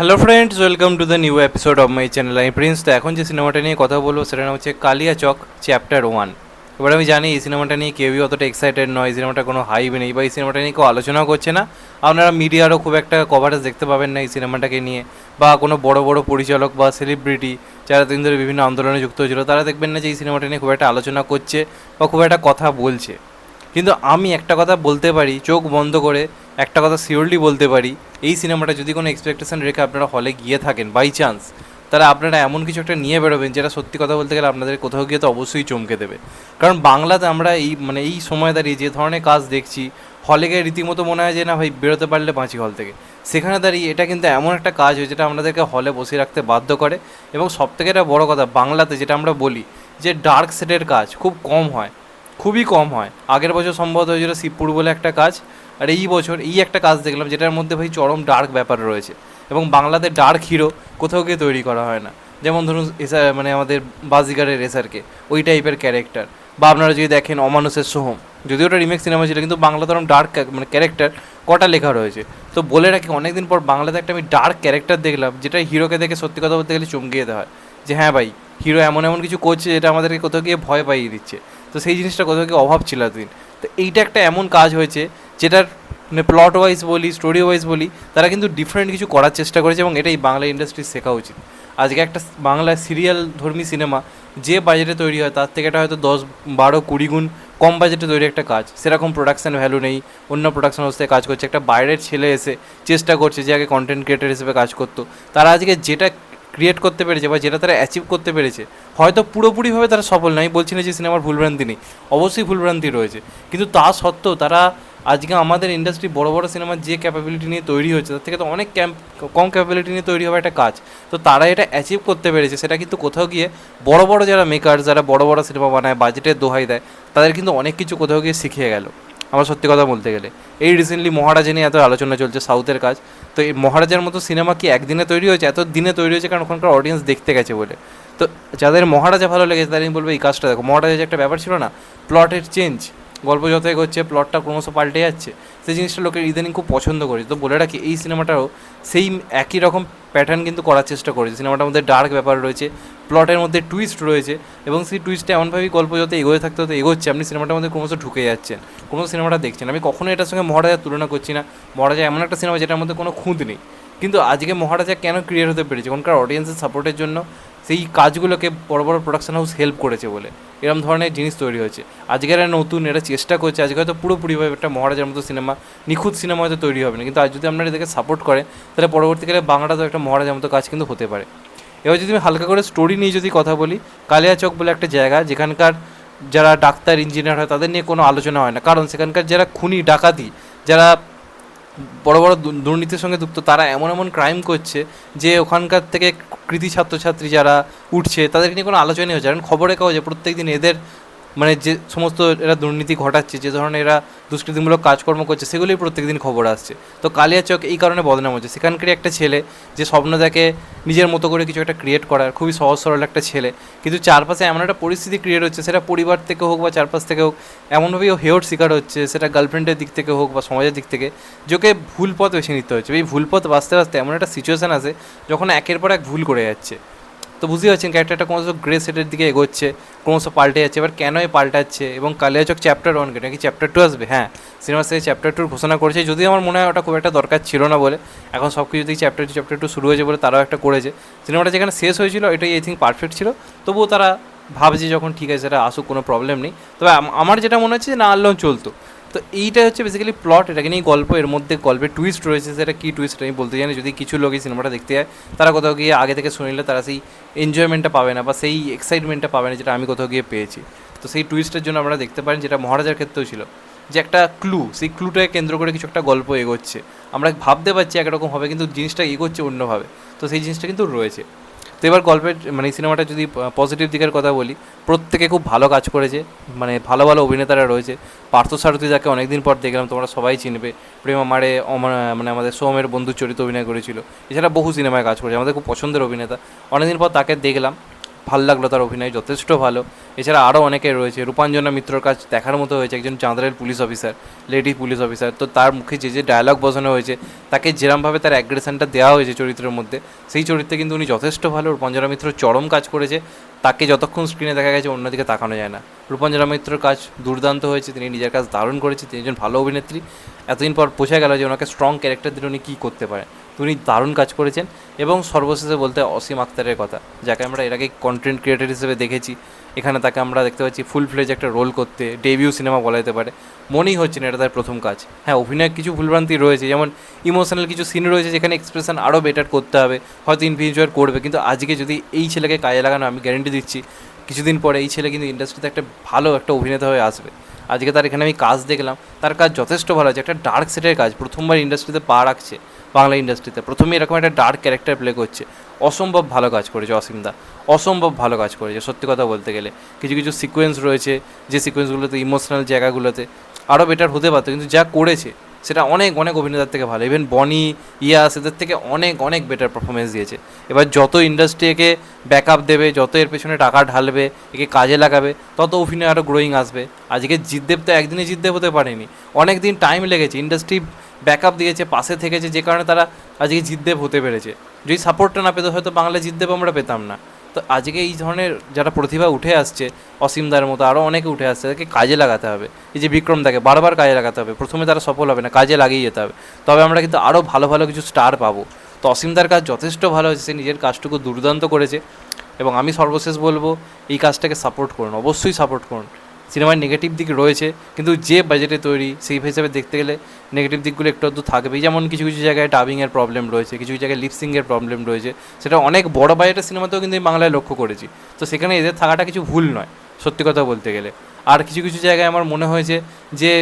Hello friends welcome to the new episode of my channel আমি Prince তো এখন যে সিনেমাটা নিয়ে কথা বলব, সেটা নাম হচ্ছে কালিয়া চক চ্যাপ্টার ওয়ান এবার আমি জানি এই সিনেমাটা নিয়ে কেউই অতটা এক্সাইটেড নয়, এই সিনেমাটা কোনো হাইব নেই, বা এই সিনেমাটা নিয়ে কেউ আলোচনাও করছে না। আপনারা মিডিয়ারও খুব একটা কভারেজ দেখতে পাবেন না এই সিনেমাটাকে নিয়ে, বা কোনো বড় বড় পরিচালক বা সেলিব্রিটি যারা দিন ধরে বিভিন্ন আন্দোলনে যুক্ত হয়েছিল, তারা দেখবেন না যে এই সিনেমাটা নিয়ে খুব একটা আলোচনা করছে বা খুব একটা কথা বলছে। কিন্তু আমি একটা কথা বলতে পারি, চোখ বন্ধ করে একটা কথা শিওরলি বলতে পারি এই সিনেমাটা যদি কোনো এক্সপেকটেশন রেখে আপনারা হলে গিয়ে থাকেন বাই চান্স তাহলে আপনারা এমন কিছু একটা নিয়ে বেরোবেন যেটা সত্যি কথা বলতে গেলে আপনাদের কোথাও গিয়ে তো অবশ্যই চমকে দেবে। কারণ বাংলাতে আমরা এই মানে এই সময় দাঁড়িয়ে যে ধরনের কাজ দেখছি হলে গিয়ে রীতিমতো মনে হয় যে না ভাই, বেরোতে পারলে বাঁচি হল থেকে। সেখানে দাঁড়িয়ে এটা কিন্তু এমন একটা কাজ হয় যেটা আমাদেরকে হলে বসে রাখতে বাধ্য করে। এবং সবথেকে একটা বড় কথা, বাংলাতে যেটা আমরা বলি যে ডার্ক সেটের কাজ খুব কম হয়, খুবই কম হয়। আগের বছর সম্ভবত হয়েছিল শিবপুর বলে একটা কাজ আর এই বছর এই একটা কাজ দেখলাম, যেটার মধ্যে ভাই চরম ডার্ক ব্যাপার রয়েছে এবং বাংলাতে ডার্ক হিরো কোথাও গিয়ে তৈরি করা হয় না। যেমন ধরুন এসা মানে আমাদের বাজিগারের রেসারকে ওই টাইপের ক্যারেক্টার বা আপনারা যদি দেখেন অমানুষের সোহম, যদিও ওটা রিমেক সিনেমা ছিল, কিন্তু বাংলাতে ওরকম ডার্ক মানে ক্যারেক্টার কটা লেখা রয়েছে। তো বলে রাখি, অনেকদিন পর বাংলাতে একটা আমি ডার্ক ক্যারেক্টার দেখলাম, যেটা হিরোকে দেখে সত্যি কথা বলতে গেলে চমকে যেতে হয়। যে হ্যাঁ ভাই হিরো এমন এমন কিছু করছে, যেটা আমাদেরকে কোথাও গিয়ে ভয় পাইয়ে দিচ্ছে। তো সেই জিনিসটা কোথাও গিয়ে অভাব ছিল এতদিন। তো এইটা একটা এমন কাজ হয়েছে, যেটার মানে প্লট ওয়াইজ বলি স্টোরি ওয়াইজ বলি, তারা কিন্তু ডিফারেন্ট কিছু করার চেষ্টা করেছে এবং এটাই বাংলা ইন্ডাস্ট্রি শেখা উচিত। আজকে একটা বাংলা সিরিয়াল ধর্মী সিনেমা যে বাজেটে তৈরি হয়, তার থেকে এটা হয়তো দশ, বারো, কুড়ি গুণ কম বাজেটে তৈরি একটা কাজ। সেরকম প্রোডাকশান ভ্যালু নেই, অন্য প্রোডাকশান অবস্থায় কাজ করছে। একটা বাইরের ছেলে এসে চেষ্টা করছে যে আগে কন্টেন্ট ক্রিয়েটার হিসেবে কাজ করতো। তারা আজকে যেটা ক্রিয়েট করতে পেরেছে বা যেটা তারা অ্যাচিভ করতে পেরেছে, হয়তো পুরোপুরিভাবে তারা সফল নয়। বলছি না যে সিনেমার ভুলভ্রান্তি নেই, অবশ্যই ভুলভ্রান্তি রয়েছে। কিন্তু তা সত্ত্বেও তারা আজকে আমাদের ইন্ডাস্ট্রি বড় বড় সিনেমার যে ক্যাপাবিলিটি নিয়ে তৈরি হয়েছে, তার থেকে তো অনেক ক্যাম্প কম ক্যাপাবিলিটি নিয়ে তৈরি হবে একটা কাজ। তো তারা এটা অ্যাচিভ করতে পেরেছে, সেটা কিন্তু কোথাও গিয়ে বড় বড় যারা মেকার যারা বড় বড় সিনেমা বানায় বাজেটের দোহাই দেয়, তাদের কিন্তু অনেক কিছু কোথাও গিয়ে শিখিয়ে গেল। আমার সত্যি কথা বলতে গেলে। এই রিসেন্টলি মহারাজা নিয়ে এত আলোচনা চলছে সাউথের কাজ। তো এই মহারাজার মতো সিনেমা কি একদিনে তৈরি হয়েছে? এত দিনে তৈরি হয়েছে কারণ ওখানকার অডিয়েন্স দেখতে গেছে বলে। তো যাদের মহারাজা ভালো লেগেছে আমি বলব এই কাজটা দেখো। মহারাজা যে একটা ব্যাপার ছিল না প্লটের চেঞ্জ গল্প যত এগোচ্ছে প্লটটা ক্রমশ পাল্টে যাচ্ছে, সেই জিনিসটা লোকের ইদানিং খুব পছন্দ করেছে তো বলে রাখি, এই সিনেমাটাও সেই একই রকম প্যাটার্ন কিন্তু করার চেষ্টা করেছে। সিনেমাটার মধ্যে ডার্ক ব্যাপার রয়েছে প্লটের মধ্যে টুইস্ট রয়েছে এবং সেই টুইস্টটা এমনভাবেই গল্প যত এগোতে থাকতে হতে এগোচ্ছে। আপনি সিনেমাটার মধ্যে ক্রমশ ঢুকে যাচ্ছেন, কোনো সিনেমাটা দেখছেন আমি কখনোই এটার সঙ্গে মহারাজার তুলনা করছি না। মহারাজা এমন একটা সিনেমা যেটার মধ্যে কোনো খুঁত নেই। কিন্তু আজকে মহারাজা কেন ক্রিয়েট হতে পেরেছে? কোনকার অডিয়েন্সের সাপোর্টের জন্য সেই কাজগুলোকে বড় বড় প্রোডাকশন হাউস হেল্প করেছে বলে। এরকম ধরনের জিনিস তৈরি হয়েছে। আজকের এরা নতুন এরা চেষ্টা করছে। আজকে হয়তো পুরোপুরিভাবে একটা মহারাজার মতো সিনেমা, নিখুঁত সিনেমা হয়তো তৈরি হবে না। কিন্তু আজ যদি আপনারা এদেরকে সাপোর্ট করেন তাহলে পরবর্তীকালে বাংলাটা তো একটা মহারাজার মতো কাজ কিন্তু হতে পারে। এবার যদি আমি হালকা করে স্টোরি নিয়ে যদি কথা বলি, কালিয়া চক বলে একটা জায়গা যেখানকার যারা ডাক্তার ইঞ্জিনিয়ার হয়, তাদের নিয়ে কোনো আলোচনা হয় না। কারণ সেখানকার যারা খুনি, ডাকাতি, যারা বড় বড় দুর্নীতির সঙ্গে যুক্ত, তারা এমন এমন ক্রাইম করছে যে ওখানকার থেকে কৃতি ছাত্রছাত্রী যারা উঠছে, তাদের নিয়ে কোনো আলোচনাই হচ্ছে কারণ খবরে কাগজে প্রত্যেক দিন এদের মানে যে সমস্ত এরা দুর্নীতি ঘটাচ্ছে, যে ধরনের এরা দুষ্কৃতিমূলক কাজকর্ম করছে, সেগুলোই প্রত্যেকদিন খবর আসছে। তো কালিয়াচক এই কারণে বদনাম হচ্ছে। সেখানকারই একটা ছেলে যে স্বপ্ন দেখে নিজের মতো করে কিছু একটা ক্রিয়েট করার, খুবই সহজ সরল একটা ছেলে। কিন্তু চারপাশে এমন একটা পরিস্থিতি ক্রিয়েট হচ্ছে, সেটা পরিবার থেকে হোক বা চারপাশ থেকে হোক, এমনভাবেই ও হেয়র শিকার হচ্ছে, সেটা গার্লফ্রেন্ডের দিক থেকে হোক বা সমাজের দিক থেকে যে ওকে ভুল পথ বেছে নিতে হচ্ছে। এই ভুল পথ বাঁচতে বাঁচতে এমন একটা সিচুয়েশান আছে যখন একের পর এক ভুল করে যাচ্ছে। তো বুঝতে পারছেন ক্যারেক্টারটা ক্রমশ গ্রে সেটের দিকে এগোচ্ছে, ক্রমশ পাল্টে যাচ্ছে। এবার কেন পাল্টাচ্ছে? এবং কালিয়াচক চ্যাপ্টার ওয়ান নাকি চ্যাপ্টার টু আসবে? হ্যাঁ সিনেমা থেকে চ্যাপ্টার টুর ঘোষণা করেছে। যদিও আমার মনে হয় ওটা খুব একটা দরকার ছিল না বলে, এখন সব কিছু দিয়ে চ্যাপ্টার টু চ্যাপ্টার টু শুরু হয়েছে বলে তারাও একটা করেছে। সিনেমাটা যেখানে শেষ হয়েছিল, এটাই আই থিঙ্ক পারফেক্ট ছিল। তবুও তারা ভাবছে যখন ঠিক আছে, সেটা আসুক, কোনো প্রবলেম নেই। তবে আমার যেটা মনে হচ্ছে না আনলেও চলতো। তো এইটা হচ্ছে বেসিক্যালি প্লট এটাকে নিয়ে গল্প, এর মধ্যে গল্পের টুইস্ট রয়েছে, সেটা কী টুইস্ট আমি বলতে জানি যদি কিছু লোক এই সিনেমাটা দেখতে যায়, তারা কোথাও গিয়ে আগে থেকে শুনিলে তারা সেই এনজয়মেন্টটা পাবে না বা সেই এক্সাইটমেন্টটা পাবে না যেটা আমি কোথাও গিয়ে পেয়েছি। তো সেই টুইস্টের জন্য আমরা দেখতে পারেন যেটা মহারাজার ক্ষেত্রেও ছিল, যে একটা ক্লু সেই ক্লুটাকে কেন্দ্র করে কিছু একটা গল্প এগোচ্ছে। আমরা ভাবতে পারছি একরকম হবে, কিন্তু জিনিসটা এগোচ্ছে অন্যভাবে। তো সেই জিনিসটা কিন্তু রয়েছে। তো এবার গল্পের মানে সিনেমাটা যদি পজিটিভ দিকের কথা বলি, প্রত্যেকে খুব ভালো কাজ করেছে মানে ভালো ভালো অভিনেতারা রয়েছে। পার্থ সারথী যাকে অনেকদিন পর দেখলাম, তোমরা সবাই চিনবে। প্রেম অমর- মানে আমাদের সোমের বন্ধু চরিত্র অভিনয় করেছিল। এছাড়া বহু সিনেমায় কাজ করেছে, আমাদের খুব পছন্দের অভিনেতা। অনেকদিন পর তাকে দেখলাম ভালো লাগল তার অভিনয়, যথেষ্ট ভালো। এছাড়া আরও অনেকে রয়েছে, রূপাঞ্জনা মিত্রর কাজ দেখার মতো হয়েছে, একজন চাঁদরের police officer, lady police officer. তো তার মুখে যে যে ডায়লগ বসানো হয়েছে, তাকে যেরমভাবে তার অ্যাগ্রেশনটা দেওয়া হয়েছে চরিত্রের মধ্যে, সেই চরিত্রে কিন্তু উনি যথেষ্ট ভালো। রূপাঞ্জনা মিত্র চরম কাজ করেছে। তাকে যতক্ষণ স্ক্রিনে দেখা গেছে, অন্যদিকে তাকানো যায় না। রূপঞ্জনা মিত্রর কাজ দুর্দান্ত হয়েছে, তিনি নিজের কাজ দারুণ করেছে, তিনি একজন ভালো অভিনেত্রী। এতদিন পর বোঝা গেল যে ওনাকে স্ট্রং ক্যারেক্টার দিলে উনি কী করতে পারেন। তিনি দারুণ কাজ করেছেন এবং সর্বশেষে বলতে অসীম আক্তারের কথা, যাকে আমরা এর আগে কন্টেন্ট ক্রিয়েটার হিসেবে দেখেছি। এখানে তাকে আমরা দেখতে পাচ্ছি ফুল ফ্লেজ একটা রোল করতে ডেবিউ সিনেমা বলা যেতে পারে। মনেই হচ্ছে না, এটা তার প্রথম কাজ। হ্যাঁ অভিনয়ের কিছু ভুলভ্রান্তি রয়েছে, যেমন ইমোশনাল কিছু সিন রয়েছে যেখানে এক্সপ্রেশন আরও বেটার করতে হবে, হয়তো ইনফিউচার করবে, কিন্তু আজকে যদি এই ছেলেকে কাজে লাগানো, আমি গ্যারেন্টি দিচ্ছি, কিছুদিন পরে এই ছেলে কিন্তু ইন্ডাস্ট্রিতে একটা ভালো একটা অভিনেতা হয়ে আসবে। আজকে তার এখানে আমি কাজ দেখলাম, তার কাজ যথেষ্ট ভালো আছে, একটা ডার্ক সেটের কাজ, প্রথমবার ইন্ডাস্ট্রিতে পা রাখছে। বাংলা ইন্ডাস্ট্রিতে প্রথমে এরকম একটা ডার্ক ক্যারেক্টার প্লে করছে। অসম্ভব ভালো কাজ করেছে অসীমদা অসম্ভব ভালো কাজ করেছে, সত্যি কথা বলতে গেলে। কিছু কিছু সিকোয়েন্স রয়েছে, যে সিকোয়েন্সগুলোতে ইমোশনাল জায়গাগুলোতে আরও বেটার হতে পারতো। কিন্তু যা করেছে, সেটা অনেক অনেক অভিনেতার থেকে ভালো। ইভেন বনি ইয়াস এদের থেকে অনেক অনেক বেটার পারফরমেন্স দিয়েছে। এবার যত ইন্ডাস্ট্রি একে ব্যাকআপ দেবে, যত এর পেছনে টাকা ঢালবে, একে কাজে লাগাবে, তত অভিনয় আরও গ্রোয়িং আসবে। আজকে জিতদেব তো একদিনে জিতদেব হতে পারেনি। অনেক দিন টাইম লেগেছে। ইন্ডাস্ট্রি ব্যাকআপ দিয়েছে, পাশে থেকেছে, যে কারণে তারা আজকে জিতদেব হতে পেরেছে। যদি সাপোর্টটা না পেতো, হয়তো বাংলা জিতদেব আমরা পেতাম না। তো আজকে এই ধরনের যারা প্রতিভা উঠে আসছে অসীমদার মতো আরও অনেকে উঠে আসছে, তাদেরকে কাজে লাগাতে হবে। এই যে বিক্রম তাকে বারবার কাজে লাগাতে হবে। প্রথমে তারা সফল হবে না, কাজে লাগিয়ে যেতে হবে। তবে আমরা কিন্তু আরও ভালো ভালো কিছু স্টার পাবো। তো অসীমদার কাজ যথেষ্ট ভালো হয়েছে, সে নিজের কাজটুকু দুর্দান্ত করেছে। এবং আমি সর্বশেষ বলব, এই কাজটাকে সাপোর্ট করুন, অবশ্যই সাপোর্ট করুন। সিনেমার নেগেটিভ দিক রয়েছে, কিন্তু যে বাজেটে তৈরি, সেই হিসাবে দেখতে গেলে নেগেটিভ দিকগুলো একটু আধটু থাকবেই। যেমন কিছু কিছু জায়গায় ডাবিংয়ের প্রবলেম রয়েছে, কিছু কিছু জায়গায় লিপসিংয়ের প্রবলেম রয়েছে। সেটা অনেক বড় বাজেটের সিনেমাতেও কিন্তু বাংলায় লক্ষ্য করেছি। তো সেখানে এদের থাকাটা কিছু ভুল নয়, সত্যি কথা বলতে গেলে। আর কিছু কিছু জায়গায় আমার মনে হয়েছে যে,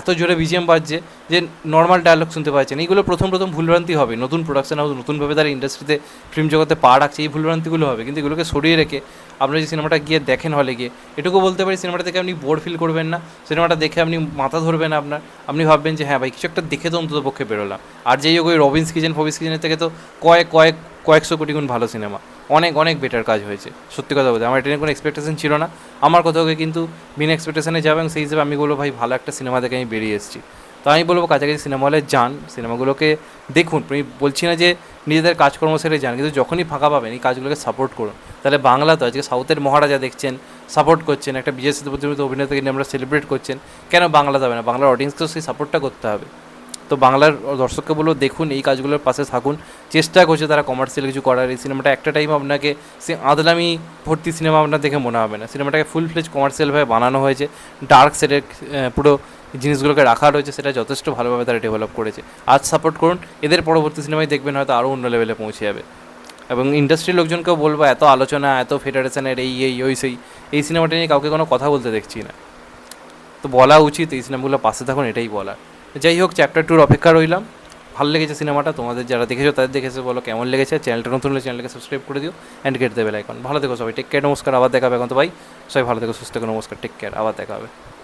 এত জোরে বিজিএম বাজছে যে নর্মাল ডায়লগ শুনতে পাচ্ছেন। এইগুলো প্রথম প্রথম ভুলভ্রান্তি হবে। নতুন প্রোডাকশন হাউস নতুনভাবে তারা ইন্ডাস্ট্রিতে ফিল্ম জগতে পা রাখছে, এই ভুলভ্রান্তিগুলো হবে। কিন্তু এগুলোকে সরিয়ে রেখে আপনারা যে সিনেমাটা গিয়ে দেখেন হলে গিয়ে, এটুকু বলতে পারি সিনেমাটা দেখে আপনি বোর ফিল করবেন না। সিনেমাটা দেখে আপনি মাথা ধরবেন আপনার। আপনি ভাববেন যে হ্যাঁ ভাই, কিছু একটা দেখে তো অন্তত পক্ষে বেরোলাম। আর যেই ওই রবিন্স কিচেন ফবিস কিচেনের থেকে তো কয়েক কয়েক, কয়েকশো কোটি গুণ ভালো সিনেমা। অনেক অনেক বেটার কাজ হয়েছে, সত্যি কথা বলতে। আমার এটা কোনো এক্সপেকটেশন ছিল না। আমার কোথাও কিন্তু বিনা এক্সপেকটেশনে যাবে এবং সেই হিসেবে আমি বলব, ভাই, ভালো একটা সিনেমা দেখে আমি বেরিয়ে এসেছি। তো আমি বলব কাছাকাছি সিনেমা হলে যান। সিনেমাগুলোকে দেখুন। আমি বলছি না যে নিজেদের কাজকর্ম সেরে যান, কিন্তু যখনই ফাঁকা পাবেন এই কাজগুলোকে সাপোর্ট করুন। তাহলে বাংলা তো আজকে সাউথের মহারাজা দেখছেন সাপোর্ট করছেন, একটা বিজয় সেতুপতির অভিনেতাকে নিয়ে আমরা সেলিব্রেট করছেন। কেন বাংলা যাবে না? বাংলার অডিয়েন্সকেও সেই সাপোর্টটা করতে হবে। তো বাংলার দর্শককে বলব, দেখুন এই কাজগুলোর পাশে থাকুন। চেষ্টা করছে তারা কমার্শিয়াল কিছু করার। এই সিনেমাটা একটা টাইম আপনাকে সে আদলামি ভর্তি সিনেমা আপনার দেখে মনে হবে না। সিনেমাটাকে ফুল ফ্লেজ কমার্শিয়ালভাবে বানানো হয়েছে। ডার্ক সেটের পুরো জিনিসগুলোকে রাখা রয়েছে, সেটা যথেষ্ট ভালোভাবে তারা ডেভেলপ করেছে। আজ সাপোর্ট করুন। এদের পরবর্তী সিনেমায় দেখবেন, হয়তো আরও অন্য লেভেলে পৌঁছে যাবে। এবং ইন্ডাস্ট্রির লোকজনকেও বলব, এত আলোচনা, এত ফেডারেশনের এই এই, ওই, সেই, এই সিনেমাটা নিয়ে কাউকে কোনো কথা বলতে দেখছি না। তো বলা উচিত, এই সিনেমাগুলো পাশে থাকুন, এটাই বলা যাই হোক চ্যাপ্টার টুর অপেক্ষা রইলাম। ভালো লেগেছে সিনেমাটা, তোমাদের যারা দেখেছ তাদের দেখেছে, বলো কেমন লেগেছে। চ্যানেলটা নতুন হলে চ্যানেলকে সাবস্ক্রাইব করে দিও অ্যান্ড গেট দেবে লাইকন ভালো থেকো সবাই টেক কেয়ার নমস্কার, আবার দেখাবে এখন তো ভাই সবাই ভালো থেকো, সুস্থ থেকো, নমস্কার টেক কেয়ার আবার দেখা হবে।